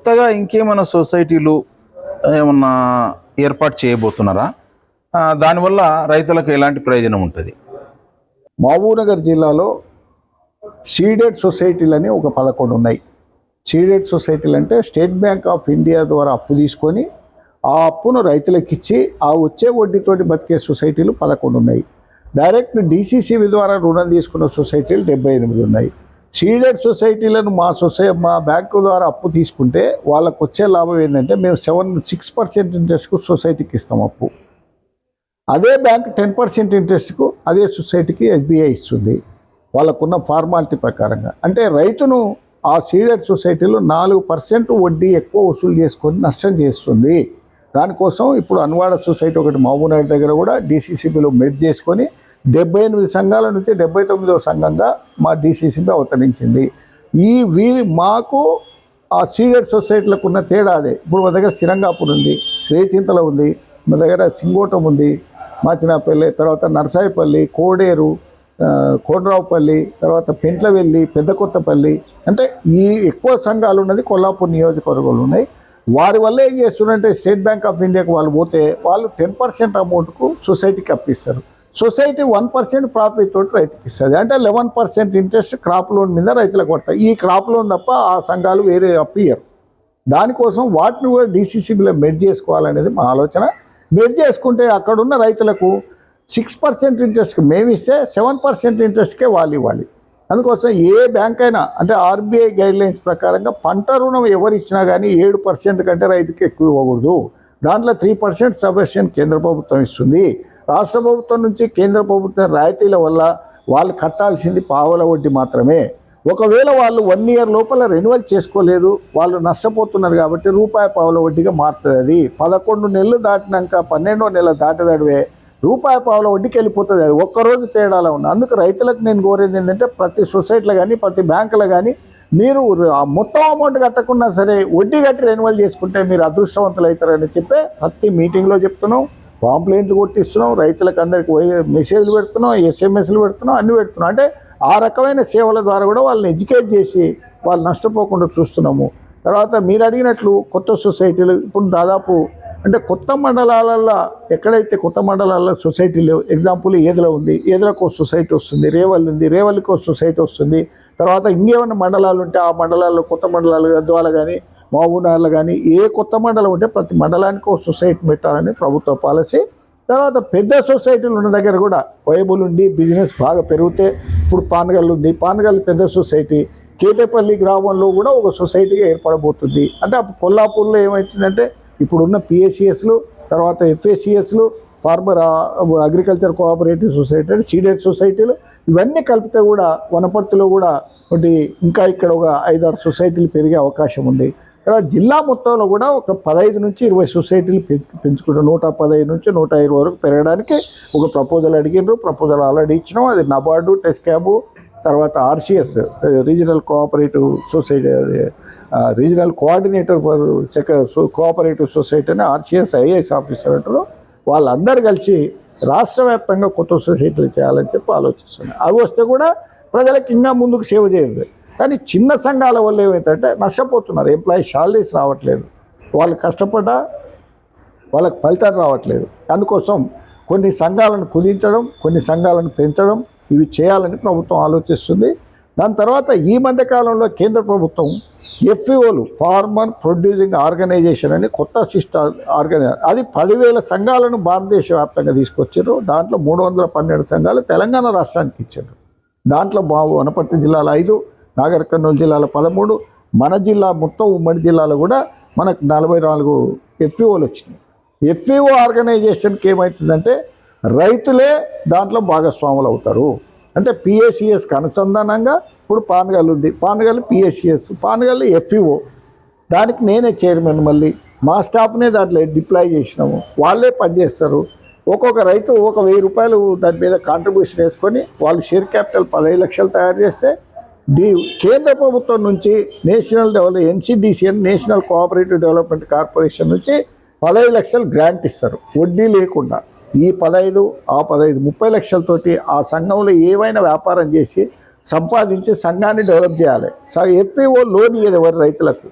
కొత్తగా ఇంకేమైనా సొసైటీలు ఏమన్నా ఏర్పాటు చేయబోతున్నారా? దానివల్ల రైతులకు ఎలాంటి ప్రయోజనం ఉంటుంది? మహబూబ్నగర్ జిల్లాలో సీడెడ్ సొసైటీలు అని ఒక పదకొండు ఉన్నాయి. సీడెడ్ సొసైటీలు అంటే స్టేట్ బ్యాంక్ ఆఫ్ ఇండియా ద్వారా అప్పు తీసుకొని ఆ అప్పును రైతులకు ఇచ్చి ఆ వచ్చే వడ్డీతోటి బతికే సొసైటీలు పదకొండు ఉన్నాయి. డైరెక్ట్ డీసీసీబీ ద్వారా రుణం తీసుకున్న సొసైటీలు డెబ్బై ఎనిమిది ఉన్నాయి. సీడెడ్ సొసైటీలను మా సొసై మా బ్యాంకు ద్వారా అప్పు తీసుకుంటే వాళ్ళకు వచ్చే లాభం ఏంటంటే మేము సెవెన్ సిక్స్ పర్సెంట్ ఇంట్రెస్ట్కు సొసైటీకి ఇస్తాం అప్పు. అదే బ్యాంక్ టెన్ పర్సెంట్ ఇంట్రెస్ట్కు అదే సొసైటీకి ఎస్బీఐ ఇస్తుంది. వాళ్ళకున్న ఫార్మాలిటీ ప్రకారంగా. అంటే రైతును ఆ సీడెడ్ సొసైటీలో నాలుగు పర్సెంట్ వడ్డీ ఎక్కువ వసూలు చేసుకొని నష్టం చేస్తుంది. దానికోసం ఇప్పుడు అన్వాడ సొసైటీ ఒకటి మహబూబ్నగర్ దగ్గర కూడా డీసీసీబీలో మెడ్ చేసుకొని డెబ్బై ఎనిమిది సంఘాల నుంచి డెబ్బై తొమ్మిదవ సంఘంగా మా డిసిసిబి అవతరించింది. ఈ వీ మాకు ఆ సీడెడ్ సొసైటీలకు ఉన్న తేడా అదే. ఇప్పుడు మా దగ్గర సిరంగాపూర్ ఉంది రేచింతల ఉంది మా దగ్గర సింగోటం ఉంది మాచినాపల్లి తర్వాత నర్సాయిపల్లి కోడేరు ఆ, కోనరావుపల్లి తర్వాత పెంట్లవెల్లి పెద్ద కొత్తపల్లి అంటే ఈ ఎక్కువ సంఘాలు ఉన్నది కొల్లాపూర్ నియోజకవర్గంలో ఉన్నాయి. వారి వల్ల ఏం చేస్తున్నారంటే స్టేట్ బ్యాంక్ ఆఫ్ ఇండియాకి వాళ్ళు పోతే వాళ్ళు టెన్ పర్సెంట్ అమౌంట్కు సొసైటీకి అప్పిస్తారు సొసైటీ వన్ పర్సెంట్ ప్రాఫిట్ తోటి రైతుకి ఇస్తుంది. అంటే eleven percent interest crop loan మీద రైతులకు పడతాయి. ఈ క్రాప్ లోన్ తప్ప ఆ సంఘాలు వేరే అప్పియరు దానికోసం వాటిని కూడా డీసీసీబీలో మెడ్ చేసుకోవాలనేది మా ఆలోచన. మెడ్ చేసుకుంటే అక్కడున్న రైతులకు సిక్స్ పర్సెంట్ ఇంట్రెస్ట్కి మేము ఇస్తే సెవెన్ పర్సెంట్ ఇంట్రెస్ట్కే వాళ్ళు ఇవ్వాలి. అందుకోసం ఏ బ్యాంక్ అయినా అంటే ఆర్బీఐ గైడ్ లైన్స్ ప్రకారంగా పంట రుణం ఎవరు ఇచ్చినా కానీ ఏడు పర్సెంట్ కంటే రైతుకి ఎక్కువ ఇవ్వకూడదు. దాంట్లో త్రీ పర్సెంట్ సబ్సిషన్ కేంద్ర ప్రభుత్వం ఇస్తుంది. రాష్ట్ర ప్రభుత్వం నుంచి కేంద్ర ప్రభుత్వం రాయితీల వల్ల వాళ్ళు కట్టాల్సింది పావుల వడ్డీ మాత్రమే. ఒకవేళ వాళ్ళు వన్ ఇయర్ లోపల రెన్యువల్ చేసుకోలేదు వాళ్ళు నష్టపోతున్నారు కాబట్టి రూపాయి పావుల వడ్డీగా మారుతుంది అది. పదకొండు నెలలు దాటినాక పన్నెండో నెల దాటదడివే రూపాయి పావుల వడ్డీకి వెళ్ళిపోతుంది అది. ఒక్కరోజు తేడాలో ఉంది అందుకు రైతులకు నేను కోరేది ఏంటంటే ప్రతి సొసైటీలో కానీ ప్రతి బ్యాంకులో కానీ మీరు ఆ మొత్తం అమౌంట్ కట్టకుండా సరే వడ్డీ కట్టి రెన్యువల్ చేసుకుంటే మీరు అదృష్టవంతులు అవుతారని చెప్పి ప్రతి మీటింగ్లో చెప్తున్నాం. పాంప్లైంట్లు కొట్టిస్తున్నాం రైతులకు అందరికి మెసేజ్లు పెడుతున్నాం ఎస్ఎంఎస్లు పెడుతున్నాం అన్ని పెడుతున్నాం. అంటే ఆ రకమైన సేవల ద్వారా కూడా వాళ్ళని ఎడ్యుకేట్ చేసి వాళ్ళు నష్టపోకుండా చూస్తున్నాము. తర్వాత మీరు అడిగినట్లు కొత్త సొసైటీలు ఇప్పుడు దాదాపు అంటే కొత్త మండలాలలో ఎక్కడైతే కొత్త మండలాల్లో సొసైటీ లేవు ఎగ్జాంపుల్ ఏదులో ఉంది ఏదిలకు సొసైటీ వస్తుంది రేవల్ ఉంది రేవల్కి సొసైటీ వస్తుంది. తర్వాత ఇంకేమైనా మండలాలు ఉంటే ఆ మండలాల్లో కొత్త మండలాలు ద్వారా కానీ మహబూబ్నగర్లో కానీ ఏ కొత్త మండలం ఉంటే ప్రతి మండలానికి ఒక సొసైటీ పెట్టాలని ప్రభుత్వ పాలసీ. తర్వాత పెద్ద సొసైటీలు ఉన్న దగ్గర కూడా వైబుల్ ఉండి బిజినెస్ బాగా పెరిగితే ఇప్పుడు పానగల్ ఉంది. పానగల్ పెద్ద సొసైటీ. కేతేపల్లి గ్రామంలో కూడా ఒక సొసైటీగా ఏర్పడబోతుంది. అంటే అప్పుడు కొల్లాపూర్లో ఏమవుతుందంటే ఇప్పుడున్న పిఎస్సిఎస్లు తర్వాత ఎఫ్ఏసిఎస్లు ఫార్మర్ అగ్రికల్చర్ కోఆపరేటివ్ సొసైటీ అంటే సీడెడ్ సొసైటీలు ఇవన్నీ కలిపితే కూడా వనపర్తిలో కూడా ఒకటి ఇంకా ఇక్కడ ఒక ఐదారు సొసైటీలు పెరిగే అవకాశం ఉంది. ఇక్కడ జిల్లా మొత్తంలో కూడా ఒక పదహైదు నుంచి ఇరవై సొసైటీలు పెంచు పెంచుకుంటాం నూట పదహైదు నుంచి నూట ఇరవై వరకు పెరగడానికి ఒక ప్రపోజల్ అడిగినారు ప్రపోజల్ ఆల్రెడీ ఇచ్చినాం. అది నబార్డు టెస్కాబు తర్వాత ఆర్సిఎస్ రీజనల్ కోఆపరేటివ్ సొసైటీ అది, రీజనల్ కోఆర్డినేటర్ ఫర్ సెక కోఆపరేటివ్ సొసైటీ అని ఆర్సిఎస్ ఐఏఎస్ ఆఫీసర్ అంటారు. వాళ్ళందరూ కలిసి రాష్ట్ర వ్యాప్తంగా కొత్త సొసైటీలు చేయాలని చెప్పి ఆలోచిస్తున్నారు. అవి వస్తే కూడా ప్రజలకు ఇంకా ముందుకు సేవ చేయదు కానీ చిన్న సంఘాల వల్ల ఏమవుతుందంటే నష్టపోతున్నారు. ఎంప్లాయీ శాలరీస్ రావట్లేదు. వాళ్ళు కష్టపడ్డా వాళ్ళకి ఫలితాలు రావట్లేదు. అందుకోసం కొన్ని సంఘాలను కుదించడం కొన్ని సంఘాలను పెంచడం ఇవి చేయాలని ప్రభుత్వం ఆలోచిస్తుంది. దాని తర్వాత ఈ మధ్య కాలంలో కేంద్ర ప్రభుత్వం ఎఫ్ఈఓలు ఫార్మర్ ప్రొడ్యూసింగ్ ఆర్గనైజేషన్ అని కొత్త సిస్టమ్ ఆర్గనైజ్ అది పదివేల సంఘాలను భారతదేశ వ్యాప్తంగా తీసుకొచ్చారు. దాంట్లో మూడు వందల పన్నెండు సంఘాలు తెలంగాణ రాష్ట్రానికి ఇచ్చారు. దాంట్లో మా వనపర్తి జిల్లాలో ఐదు నాగర్ కర్నూలు జిల్లాలో పదమూడు మన జిల్లా మొత్తం ఉమ్మడి జిల్లాలో కూడా మనకు నలభై నాలుగు ఎఫ్ఈఓలు వచ్చినాయి. ఎఫ్ఈఓ ఆర్గనైజేషన్కి ఏమవుతుందంటే రైతులే దాంట్లో భాగస్వాములు అవుతారు. అంటే పిఎస్సిఎస్కి అనుసంధానంగా ఇప్పుడు పానగల్ ఉంది. పానగల్ పిఎస్సిఎస్ పానగల్ ఎఫ్ఈఓ దానికి నేనే చైర్మన్ మళ్ళీ. మా స్టాఫ్నే దాంట్లో డిప్లాయ్ చేసినాము. వాళ్ళే పనిచేస్తారు ఒక్కొక్క రైతు ఒక వెయ్యి రూపాయలు దాని మీద కాంట్రిబ్యూషన్ వేసుకొని వాళ్ళు షేర్ క్యాపిటల్ పదహైదు లక్షలు తయారు చేస్తే డి కేంద్ర ప్రభుత్వం నుంచి national develop ఎన్సిడిసిఎన్ national cooperative development corporation నుంచి పదహైదు లక్షలు గ్రాంట్ ఇస్తారు. వడ్డీ లేకుండా. ఈ పదహైదు ఆ పదహైదు ముప్పై లక్షలతోటి ఆ సంఘంలో ఏవైనా వ్యాపారం చేసి సంపాదించి సంఘాన్ని డెవలప్ చేయాలి. ఎఫ్పిఓ లోన్ ఇయ్యదు ఎవరు రైతులకు.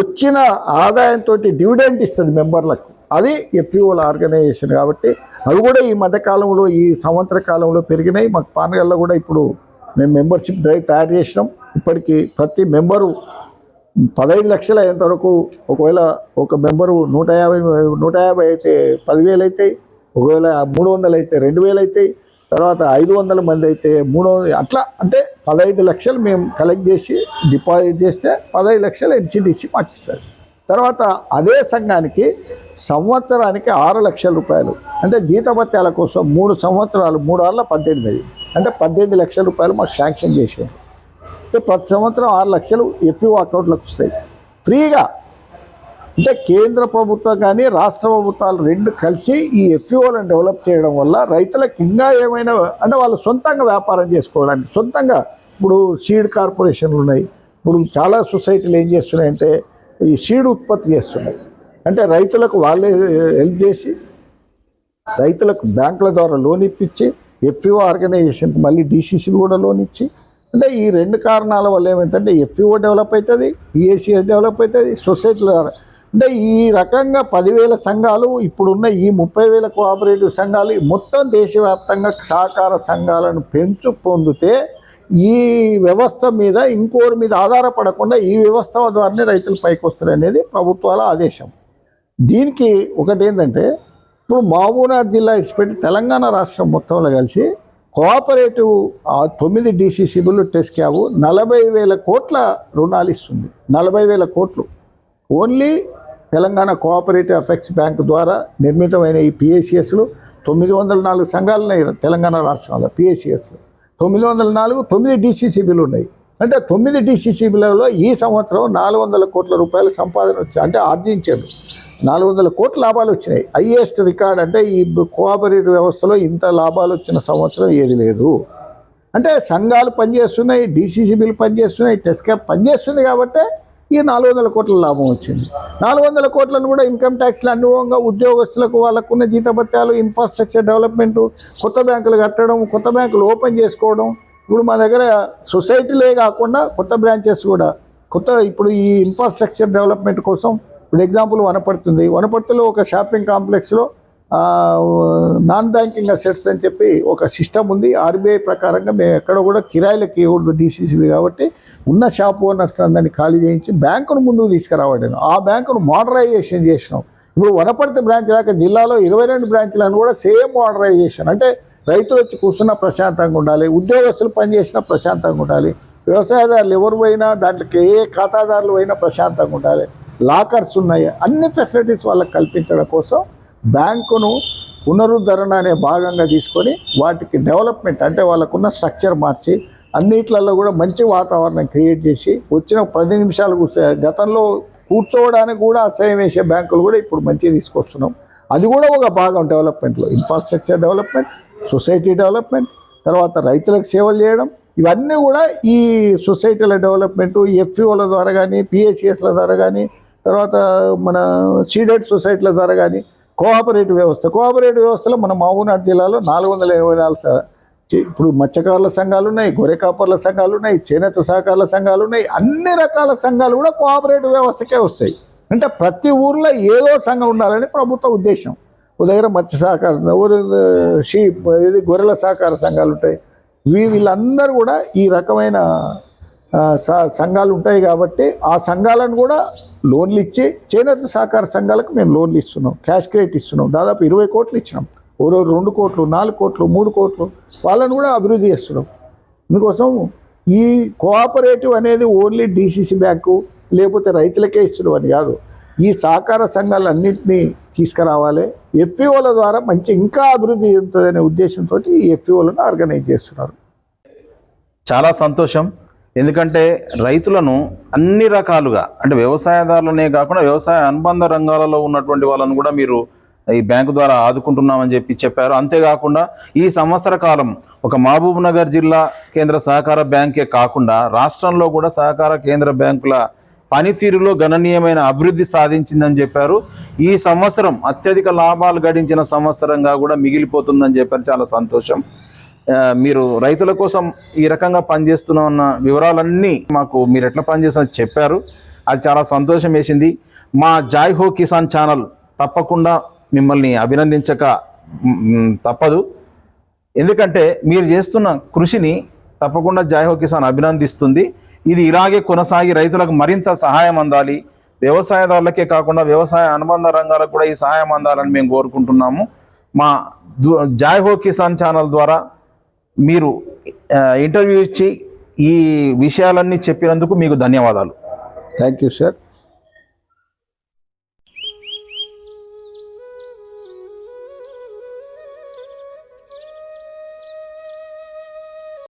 వచ్చిన ఆదాయంతో డివిడెంట్ ఇస్తుంది మెంబర్లకు. అది ఎఫ్పిఓల ఆర్గనైజేషన్ కాబట్టి అవి కూడా ఈ మధ్యకాలంలో ఈ సంవత్సర కాలంలో పెరిగినాయి. మాకు పానగల్లో కూడా ఇప్పుడు మేము మెంబర్షిప్ డ్రైవ్ తయారు చేసినాం. ఇప్పటికీ ప్రతి మెంబరు పదహైదు లక్షలు అయ్యేంత వరకు ఒకవేళ ఒక మెంబరు నూట యాభై నూట యాభై అయితే పదివేలు అవుతాయి ఒకవేళ మూడు వందలు అయితే రెండు వేలు అవుతాయి తర్వాత ఐదు వందల మంది అయితే మూడు వందలు అట్లా అంటే పదహైదు లక్షలు మేము కలెక్ట్ చేసి డిపాజిట్ చేస్తే పదహైదు లక్షలు ఎన్సిడిసి మాకు ఇస్తారు. తర్వాత అదే సంఘానికి సంవత్సరానికి ఆరు లక్షల రూపాయలు. అంటే జీతభత్యాల కోసం మూడు సంవత్సరాలు మూడు ఆరుల పద్దెనిమిది. అంటే పద్దెనిమిది లక్షల రూపాయలు మాకు శాంక్షన్ చేశారు ప్రతి సంవత్సరం ఆరు లక్షలు ఎఫ్యూ అకౌంట్లకు వస్తాయి. ఫ్రీగా. అంటే కేంద్ర ప్రభుత్వం కానీ రాష్ట్ర ప్రభుత్వాలు రెండు కలిసి ఈ ఎఫ్యూఓలను డెవలప్ చేయడం వల్ల రైతులకు ఇంకా ఏమైనా అంటే వాళ్ళు సొంతంగా వ్యాపారం చేసుకోవడానికి సొంతంగా ఇప్పుడు సీడ్ కార్పొరేషన్లు ఉన్నాయి. ఇప్పుడు చాలా సొసైటీలు ఏం చేస్తున్నాయంటే ఈ సీడ్ ఉత్పత్తి చేస్తున్నాయి. అంటే రైతులకు వాళ్ళే హెల్ప్ చేసి రైతులకు బ్యాంకుల ద్వారా లోన్ ఇప్పించి ఎఫ్ఈఓ ఆర్గనైజేషన్కి మళ్ళీ డీసీసీలు కూడా లోన్ ఇచ్చి అంటే ఈ రెండు కారణాల వల్ల ఏమైందంటే ఎఫ్ఈఓ డెవలప్ అవుతుంది ఈఏసీఎస్ డెవలప్ అవుతుంది సొసైటీల ద్వారా అంటే ఈ రకంగా పదివేల సంఘాలు ఇప్పుడున్న ఈ ముప్పై వేల కోఆపరేటివ్ సంఘాలు మొత్తం దేశవ్యాప్తంగా సహకార సంఘాలను పెంచు పొందితే ఈ వ్యవస్థ మీద ఇంకోరి మీద ఆధారపడకుండా ఈ వ్యవస్థ ద్వారానే రైతులు పైకి వస్తారు అనేది ప్రభుత్వాల ఆదేశం. దీనికి ఒకటి ఏంటంటే ఇప్పుడు మహబూబ్నగర్ జిల్లా ఇచ్చిపెట్టి తెలంగాణ రాష్ట్రం మొత్తంలో కలిసి కోఆపరేటివ్ తొమ్మిది డీసీసీబులు టెస్ట్ క్యాబు నలభై వేల కోట్ల రుణాలు ఇస్తుంది. నలభై వేల కోట్లు. Only Telangana cooperative apex bank ద్వారా నిర్మితమైన ఈ పిఏసిఎస్లు తొమ్మిది వందల నాలుగు సంఘాలు ఉన్నాయి తెలంగాణ రాష్ట్రంలో పిఏసిఎస్లు తొమ్మిది వందల నాలుగు తొమ్మిది డీసీసీబీలు ఉన్నాయి. అంటే తొమ్మిది డీసీసీబీలలో ఈ సంవత్సరం నాలుగు వందల కోట్ల రూపాయల సంపాదన వచ్చి అంటే ఆర్జించాడు నాలుగు వందల కోట్ల లాభాలు వచ్చినాయి. హైయెస్ట్ రికార్డ్ అంటే ఈ కోఆపరేటివ్ వ్యవస్థలో ఇంత లాభాలు వచ్చిన సంవత్సరం ఏది లేదు. అంటే సంఘాలు పనిచేస్తున్నాయి డీసీసీబీలు పనిచేస్తున్నాయి టెస్కాప్ పనిచేస్తుంది కాబట్టి ఈ నాలుగు వందల కోట్ల లాభం వచ్చింది. నాలుగు వందల కోట్లను కూడా ఇన్కమ్ ట్యాక్స్లు అనుభవంగా ఉద్యోగస్తులకు వాళ్ళకున్న జీతభత్యాలు ఇన్ఫ్రాస్ట్రక్చర్ డెవలప్మెంట్ కొత్త బ్యాంకులు కట్టడం కొత్త బ్యాంకులు ఓపెన్ చేసుకోవడం ఇప్పుడు మా దగ్గర సొసైటీలే కాకుండా కొత్త బ్రాంచెస్ కూడా. కొత్త ఇప్పుడు ఈ ఇన్ఫ్రాస్ట్రక్చర్ డెవలప్మెంట్ కోసం ఇప్పుడు ఎగ్జాంపుల్ వనపడుతుంది వనపర్తిలో ఒక షాపింగ్ కాంప్లెక్స్లో నాన్ బ్యాంకింగ్ అసెట్స్ అని చెప్పి ఒక సిస్టమ్ ఉంది. ఆర్బీఐ ప్రకారంగా మేము ఎక్కడ కూడా కిరాయిలకి ఇవ్వకూడదు డీసీసీబీ కాబట్టి ఉన్న షాప్ ఓనర్స్ అందరినీ ఖాళీ చేయించి బ్యాంకును ముందుకు తీసుకురావడాను ఆ బ్యాంకును మోడరైజేషన్ చేసినాం. ఇప్పుడు వనపర్తి బ్రాంచ్ దాకా జిల్లాలో ఇరవై రెండు బ్రాంచ్లను కూడా సేమ్ మోడరైజేషన్ అంటే రైతులు వచ్చి కూర్చున్న ప్రశాంతంగా ఉండాలి ఉద్యోగస్తులు పనిచేసినా ప్రశాంతంగా ఉండాలి వ్యవసాయదారులు ఎవరు పోయినా దాంట్లోకి ఏ ఖాతాదారులు పోయినా ప్రశాంతంగా ఉండాలి. లాకర్స్ ఉన్నాయి అన్ని ఫెసిలిటీస్ వాళ్ళకి కల్పించడం కోసం బ్యాంకును పునరుద్ధరణ అనే భాగంగా తీసుకొని వాటికి డెవలప్మెంట్ అంటే వాళ్ళకున్న స్ట్రక్చర్ మార్చి అన్నిట్లలో కూడా మంచి వాతావరణం క్రియేట్ చేసి వచ్చిన పది నిమిషాలు కూర్చో గతంలో కూర్చోవడానికి కూడా అసహ్యం వేసే బ్యాంకులు కూడా ఇప్పుడు మంచిగా తీసుకొస్తున్నాం. అది కూడా ఒక భాగం డెవలప్మెంట్లో ఇన్ఫ్రాస్ట్రక్చర్ డెవలప్మెంట్ సొసైటీ డెవలప్మెంట్ తర్వాత రైతులకు సేవలు చేయడం ఇవన్నీ కూడా ఈ సొసైటీల డెవలప్మెంట్ ఎఫ్ఈఓల ద్వారా కానీ పిఎస్సిఎస్ల ద్వారా కానీ తర్వాత మన సీడెడ్ సొసైటీల ద్వారా కానీ కోఆపరేటివ్ వ్యవస్థ. కోఆపరేటివ్ వ్యవస్థలో మన మహబూబ్నగర్ జిల్లాలో నాలుగు వందల ఇరవై నాలుగు స- ఇప్పుడు మత్స్యకారుల సంఘాలు ఉన్నాయి గొర్రె కాపర్ల సంఘాలు ఉన్నాయి చేనేత సహకారుల సంఘాలు ఉన్నాయి అన్ని రకాల సంఘాలు కూడా కోఆపరేటివ్ వ్యవస్థకే వస్తాయి. అంటే ప్రతి ఊర్లో ఏదో సంఘం ఉండాలని ప్రభుత్వ ఉద్దేశం. ఉదయం దగ్గర మత్స్య సహకారం ఊరు షీప్ ఇది గొర్రెల సహకార సంఘాలు ఉంటాయి. వీ వీళ్ళందరూ కూడా ఈ రకమైన స- సంఘాలు ఉంటాయి కాబట్టి ఆ సంఘాలను కూడా లోన్లు ఇచ్చి చేనేత సహకార సంఘాలకు మేము లోన్లు ఇస్తున్నాం. క్యాష్ క్రెడిట్ ఇస్తున్నాం. దాదాపు ఇరవై కోట్లు ఇచ్చినాం. ఓరో రెండు కోట్లు నాలుగు కోట్లు మూడు కోట్లు వాళ్ళని కూడా అభివృద్ధి చేస్తున్నాం. అందుకోసం ఈ కోఆపరేటివ్ అనేది ఓన్లీ డీసీసీ బ్యాంకు లేకపోతే రైతులకే ఇస్తున్నాం అని కాదు. ఈ సహకార సంఘాలన్నింటినీ తీసుకురావాలి. ఎఫ్ఈఓల ద్వారా మంచి ఇంకా అభివృద్ధి చెందుతుందనే ఉద్దేశంతో ఈ ఎఫ్ఈఓలను ఆర్గనైజ్ చేస్తున్నారు. చాలా సంతోషం. ఎందుకంటే రైతులను అన్ని రకాలుగా అంటే వ్యవసాయదారులనే కాకుండా వ్యవసాయ అనుబంధ రంగాలలో ఉన్నటువంటి వాళ్ళను కూడా మీరు ఈ బ్యాంకు ద్వారా ఆదుకుంటున్నామని చెప్పి చెప్పారు. అంతేకాకుండా ఈ సంవత్సర కాలం ఒక మహబూబ్ నగర్ జిల్లా కేంద్ర సహకార బ్యాంకే కాకుండా రాష్ట్రంలో కూడా సహకార కేంద్ర బ్యాంకుల పనితీరులో గణనీయమైన అభివృద్ధి సాధించిందని చెప్పారు. ఈ సంవత్సరం అత్యధిక లాభాలు గడించిన సంవత్సరంగా కూడా మిగిలిపోతుందని చెప్పారు. చాలా సంతోషం. మీరు రైతుల కోసం ఈ రకంగా పనిచేస్తున్న వివరాలన్నీ మాకు మీరు ఎట్లా పనిచేస్తున్నా చెప్పారు. అది చాలా సంతోషం వేసింది. మా జాయ్ హో కిసాన్ ఛానల్ తప్పకుండా మిమ్మల్ని అభినందించక తప్పదు. ఎందుకంటే మీరు చేస్తున్న కృషిని తప్పకుండా జాయ్ హో కిసాన్ అభినందిస్తుంది. ఇది ఇలాగే కొనసాగి రైతులకు మరింత సహాయం అందాలి. వ్యవసాయదారులకే కాకుండా వ్యవసాయ అనుబంధ రంగాలకు కూడా ఈ సహాయం అందాలని మేము కోరుకుంటున్నాము. మా దు- జాయ్ హో కిసాన్ ఛానల్ ద్వారా మీరు ఇంటర్వ్యూ ఇచ్చి ఈ విషయాలన్నీ చెప్పినందుకు మీకు ధన్యవాదాలు. Thank you sir.